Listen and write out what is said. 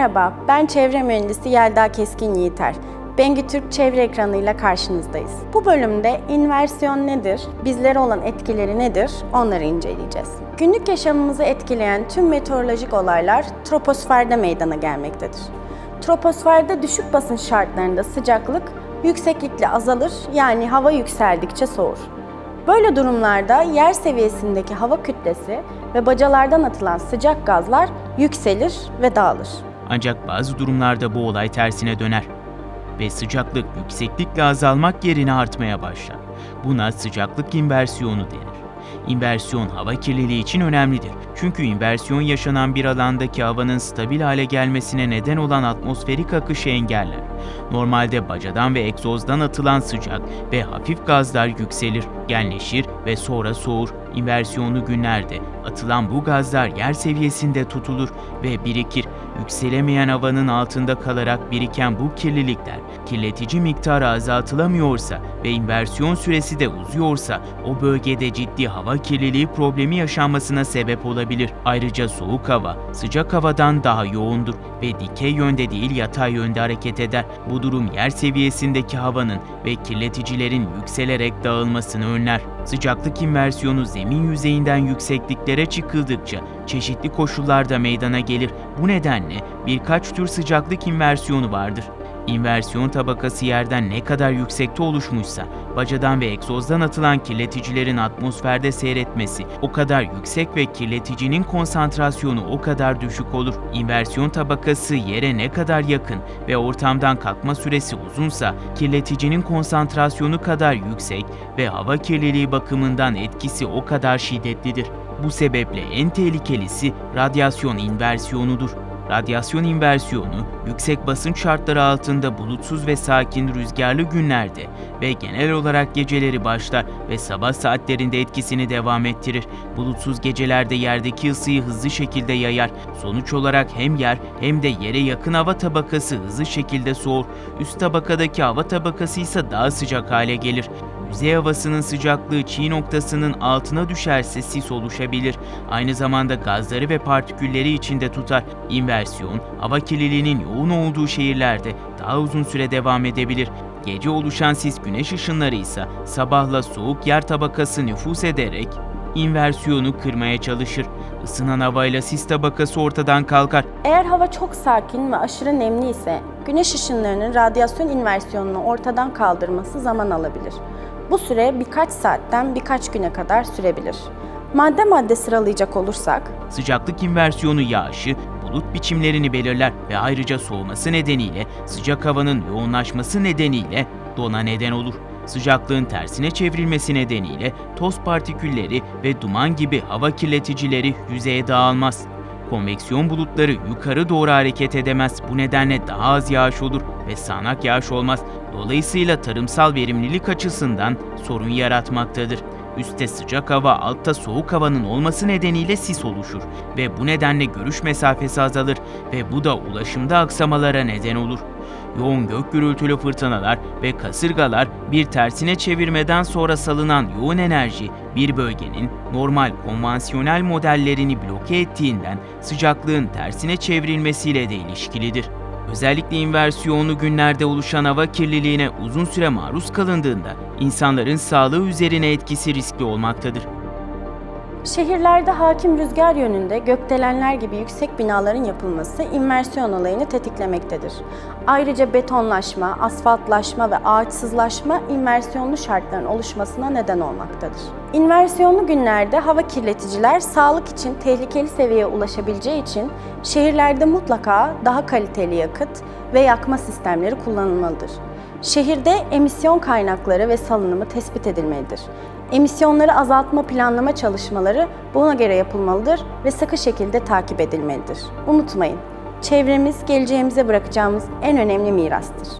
Merhaba, ben çevre mühendisi Yelda Keskin Yiğiter. Bengi Türk çevre ekranıyla karşınızdayız. Bu bölümde inversiyon nedir, bizlere olan etkileri nedir onları inceleyeceğiz. Günlük yaşamımızı etkileyen tüm meteorolojik olaylar troposferde meydana gelmektedir. Troposferde düşük basınç şartlarında sıcaklık yükseklikle azalır yani hava yükseldikçe soğur. Böyle durumlarda yer seviyesindeki hava kütlesi ve bacalardan atılan sıcak gazlar yükselir ve dağılır. Ancak bazı durumlarda bu olay tersine döner ve sıcaklık yükseklikle azalmak yerine artmaya başlar. Buna sıcaklık inversiyonu denir. İnversiyon hava kirliliği için önemlidir. Çünkü inversiyon yaşanan bir alandaki havanın stabil hale gelmesine neden olan atmosferik akışı engeller. Normalde bacadan ve egzozdan atılan sıcak ve hafif gazlar yükselir, genleşir ve sonra soğur. İnversiyonlu günlerde atılan bu gazlar yer seviyesinde tutulur ve birikir. Yükselemeyen havanın altında kalarak biriken bu kirlilikler kirletici miktarı azaltılamıyorsa ve inversiyon süresi de uzuyorsa o bölgede ciddi hava kirliliği problemi yaşanmasına sebep olabilir. Ayrıca soğuk hava sıcak havadan daha yoğundur ve dikey yönde değil yatay yönde hareket eder. Bu durum yer seviyesindeki havanın ve kirleticilerin yükselerek dağılmasını önler. Sıcaklık inversiyonu zemin yüzeyinden yüksekliklere çıkıldıkça çeşitli koşullarda meydana gelir. Bu nedenle birkaç tür sıcaklık inversiyonu vardır. İnversiyon tabakası yerden ne kadar yüksekte oluşmuşsa, bacadan ve egzozdan atılan kirleticilerin atmosferde seyretmesi o kadar yüksek ve kirleticinin konsantrasyonu o kadar düşük olur. İnversiyon tabakası yere ne kadar yakın ve ortamdan kalkma süresi uzunsa, kirleticinin konsantrasyonu kadar yüksek ve hava kirliliği bakımından etkisi o kadar şiddetlidir. Bu sebeple en tehlikelisi radyasyon inversiyonudur. Radyasyon inversiyonu, yüksek basınç şartları altında bulutsuz ve sakin rüzgarlı günlerde ve genel olarak geceleri başlar ve sabah saatlerinde etkisini devam ettirir. Bulutsuz gecelerde yerdeki ısıyı hızlı şekilde yayar. Sonuç olarak hem yer hem de yere yakın hava tabakası hızlı şekilde soğur. Üst tabakadaki hava tabakası ise daha sıcak hale gelir. Yüzey havasının sıcaklığı çiğ noktasının altına düşerse sis oluşabilir. Aynı zamanda gazları ve partikülleri içinde tutar. İnversiyon, hava kirliliğinin yoğun olduğu şehirlerde daha uzun süre devam edebilir. Gece oluşan sis güneş ışınları ise sabahla soğuk yer tabakası nüfus ederek inversiyonu kırmaya çalışır. Isınan havayla sis tabakası ortadan kalkar. Eğer hava çok sakin ve aşırı nemli ise güneş ışınlarının radyasyon inversiyonunu ortadan kaldırması zaman alabilir. Bu süre birkaç saatten birkaç güne kadar sürebilir. Madde madde sıralayacak olursak, Sıcaklık inversiyonu yağışı bulut biçimlerini belirler ve ayrıca soğuması nedeniyle sıcak havanın yoğunlaşması nedeniyle dona neden olur. Sıcaklığın tersine çevrilmesi nedeniyle toz partikülleri ve duman gibi hava kirleticileri yüzeye dağılmaz. Konveksiyon bulutları yukarı doğru hareket edemez. Bu nedenle daha az yağış olur ve sağanak yağış olmaz. Dolayısıyla tarımsal verimlilik açısından sorun yaratmaktadır. Üste sıcak hava, altta soğuk havanın olması nedeniyle sis oluşur ve bu nedenle görüş mesafesi azalır ve bu da ulaşımda aksamalara neden olur. Yoğun gök gürültülü fırtınalar ve kasırgalar bir tersine çevirmeden sonra salınan yoğun enerji bir bölgenin normal konvansiyonel modellerini bloke ettiğinden sıcaklığın tersine çevrilmesiyle de ilişkilidir. Özellikle inversiyonlu günlerde oluşan hava kirliliğine uzun süre maruz kalındığında insanların sağlığı üzerine etkisi riskli olmaktadır. Şehirlerde hakim rüzgar yönünde gökdelenler gibi yüksek binaların yapılması inversiyon olayını tetiklemektedir. Ayrıca betonlaşma, asfaltlaşma ve ağaçsızlaşma inversiyonlu şartların oluşmasına neden olmaktadır. İnversiyonlu günlerde hava kirleticiler sağlık için tehlikeli seviyeye ulaşabileceği için şehirlerde mutlaka daha kaliteli yakıt ve yakma sistemleri kullanılmalıdır. Şehirde emisyon kaynakları ve salınımı tespit edilmelidir. Emisyonları azaltma planlama çalışmaları buna göre yapılmalıdır ve sıkı şekilde takip edilmelidir. Unutmayın, çevremiz geleceğimize bırakacağımız en önemli mirastır.